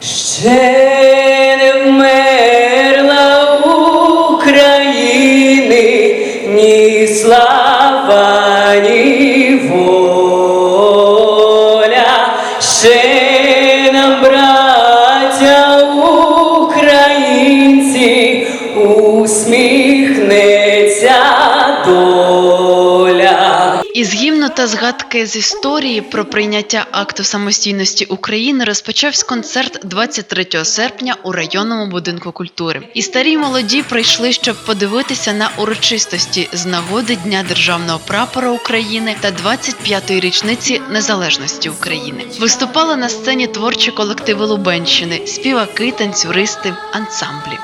Stay. Із та згадки з історії про прийняття акту самостійності України розпочався концерт 23 серпня у районному будинку культури. І старі молоді прийшли, щоб подивитися на урочистості з нагоди Дня державного прапора України та 25-ї річниці незалежності України. Виступали на сцені творчі колективи Лубенщини, співаки, танцюристи, ансамблі.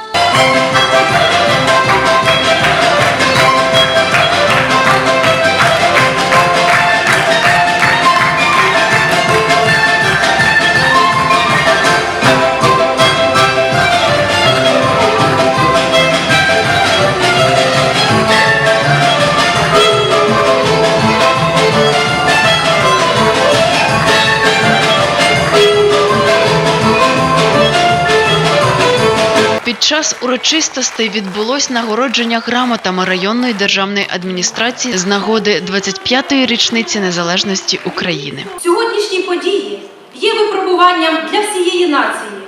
Час урочистостей відбулось нагородження грамотами районної державної адміністрації з нагоди 25-ї річниці незалежності України. Сьогоднішні події є випробуванням для всієї нації.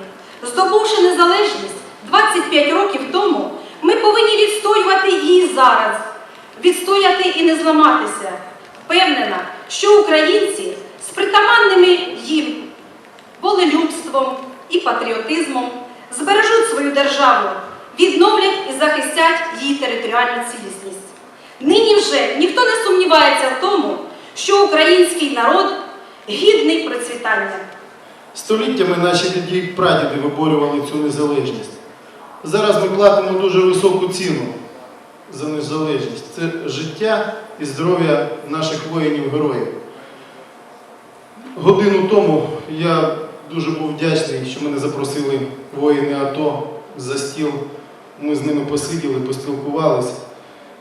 Здобувши незалежність 25 років тому, ми повинні відстоювати її зараз, відстояти і не зламатися. Впевнена, що українці з притаманними їм волелюбством і патріотизмом державу, відновлять і захистять її територіальну цілісність. Нині вже ніхто не сумнівається в тому, що український народ гідний процвітання. Століттями наші діди і прадіди виборювали цю незалежність. Зараз ми платимо дуже високу ціну за незалежність. Це життя і здоров'я наших воїнів-героїв. Годину тому я дуже був вдячний, що мене запросили воїни АТО за стіл. Ми з ними посиділи, поспілкувалися.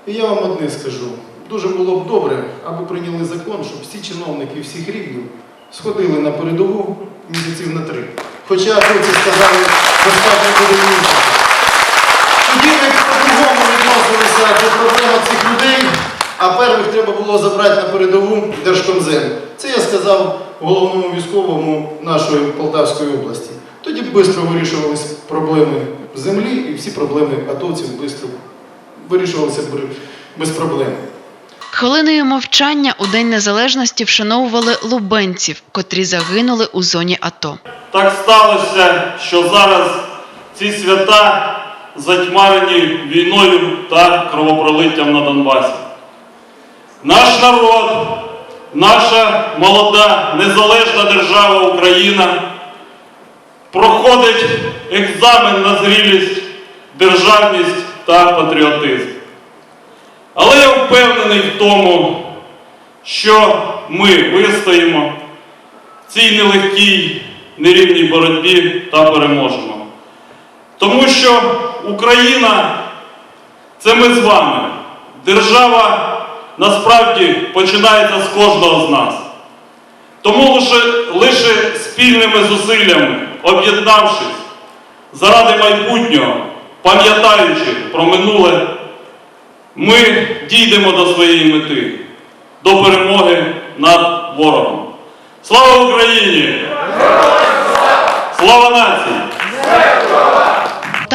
І я вам одне скажу: дуже було б добре, аби прийняли закон, щоб всі чиновники всіх рівнів сходили на передову місяців на три. Хоча хлопці сказали, достатньо буде місяця. Тоді ми по-другому відносилися до проблеми цих людей, а перших треба було забрати на передову Держкомзем. Це я сказав головному військовому нашої Полтавської області. Тоді швидко вирішувалися проблеми землі і всі проблеми атовців швидко вирішувалися без проблем. Хвилиною мовчання у День Незалежності вшановували лубенців, котрі загинули у зоні АТО. Так сталося, що зараз ці свята затьмарені війною та кровопролиттям на Донбасі. Наш народ, наша молода незалежна держава Україна проходить екзамен на зрілість, державність та патріотизм. Але я впевнений в тому, що ми вистоїмо в цій нелегкій нерівній боротьбі та переможемо. Тому що Україна це ми з вами. Держава насправді починається з кожного з нас. Тому лише, лише спільними зусиллями, об'єднавшись заради майбутнього, пам'ятаючи про минуле, ми дійдемо до своєї мети, до перемоги над ворогом. Слава Україні! Слава нації!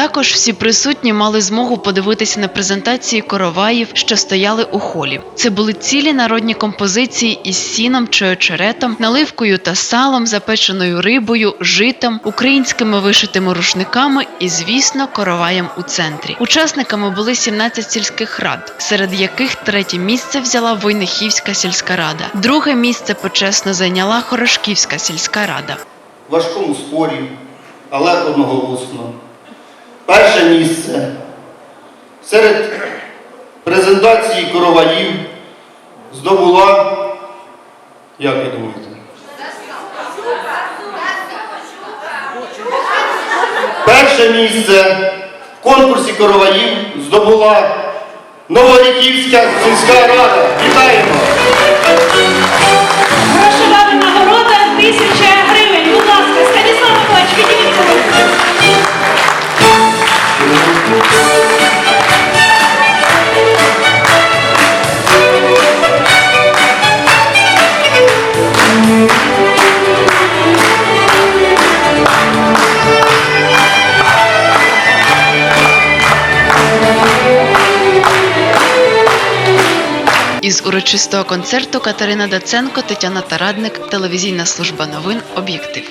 Також всі присутні мали змогу подивитися на презентації короваїв, що стояли у холі. Це були цілі народні композиції із сіном чи очеретом, наливкою та салом, запеченою рибою, житом, українськими вишитими рушниками і, звісно, короваєм у центрі. Учасниками були 17 сільських рад, серед яких третє місце взяла Войнихівська сільська рада. Друге місце почесно зайняла Хорошківська сільська рада. важкому спорі, але одноголосно. Перше місце серед презентації короваїв здобула, як ви думаєте? Перше місце в конкурсі короваїв здобула Новоріківська сільська рада. Вітаємо! Грошова нагорода тисяча Із урочистого концерту Катерина Даценко, Тетяна Тарадник, телевізійна служба новин Об'єктив.